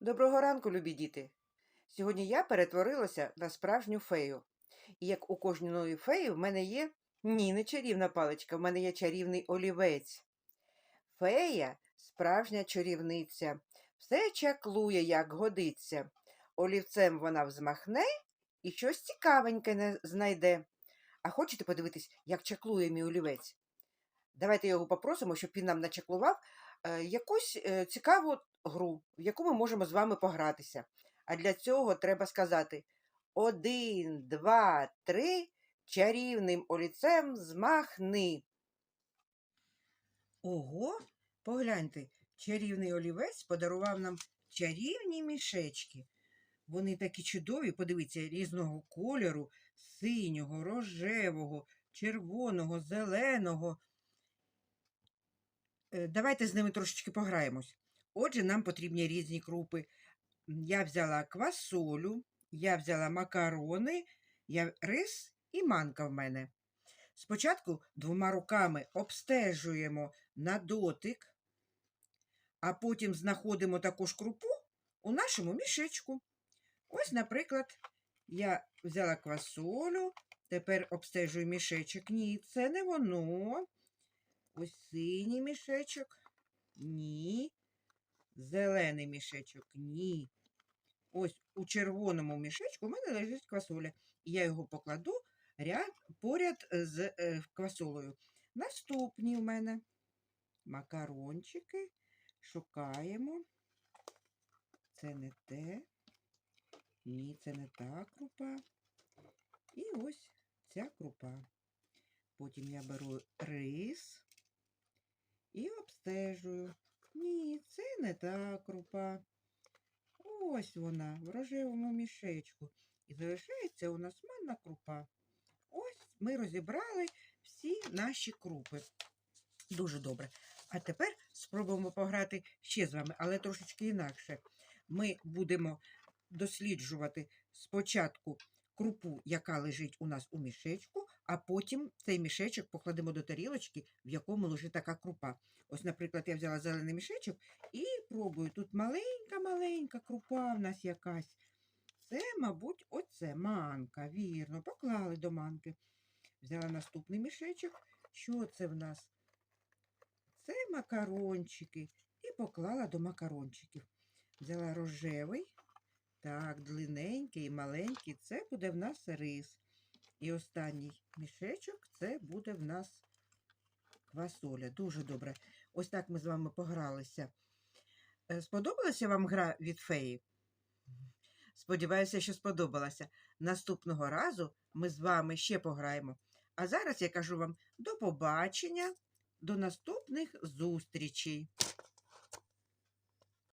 Доброго ранку, любі діти! Сьогодні я перетворилася на справжню фею. І як у кожної феї, в мене є ні, не чарівна паличка, в мене є чарівний олівець. Фея справжня чарівниця, все чаклує, як годиться. Олівцем вона взмахне і щось цікавеньке не знайде. А хочете подивитись, як чаклує мій олівець? Давайте його попросимо, щоб він нам начаклував е, якусь е, цікаву гру, в яку ми можемо з вами погратися. А для цього треба сказати один, два, три, чарівним олівцем змахни. Ого, погляньте, чарівний олівець подарував нам чарівні мішечки. Вони такі чудові, подивіться, різного кольору, синього, рожевого, червоного, зеленого. Е, Давайте з ними трошечки пограємось. Отже, нам потрібні різні крупи. Я взяла квасолю, я взяла макарони, я рис і манка в мене. Спочатку двома руками обстежуємо на дотик, а потім знаходимо також крупу у нашому мішечку. Ось, наприклад, я взяла квасолю, тепер обстежую мішечок. Ні, це не воно. Ось синій мішечок. Ні. Зелений мішечок. Ні. Ось у червоному мішечку у мене лежить квасоля. І я його покладу ряд, поряд з е, квасолею. Наступні в мене макарончики. Шукаємо. Це не те. Ні, це не та крупа. І ось ця крупа. Потім я беру рис і обстежую. Це не та крупа. Ось вона в рожевому мішечку. І залишається у нас манна крупа. Ось ми розібрали всі наші крупи. Дуже добре. А тепер спробуємо пограти ще з вами, але трошечки інакше. Ми будемо досліджувати спочатку крупу, яка лежить у нас у мішечку, а потім цей мішечок покладемо до тарілочки, в якому лежить така крупа. Ось, наприклад, я взяла зелений мішечок і пробую. Тут маленька-маленька крупа в нас якась. Це, мабуть, оце манка. Вірно, поклали до манки. Взяла наступний мішечок. Що це в нас? Це макарончики. І поклала до макарончиків. Взяла рожевий. Так, длинненький і маленький. Це буде в нас рис. І останній мішечок це буде в нас квасоля. Дуже добре. Ось так ми з вами погралися. Е, Сподобалася вам гра від феї? Сподіваюся, що сподобалася. Наступного разу ми з вами ще пограємо. А зараз я кажу вам до побачення, до наступних зустрічей.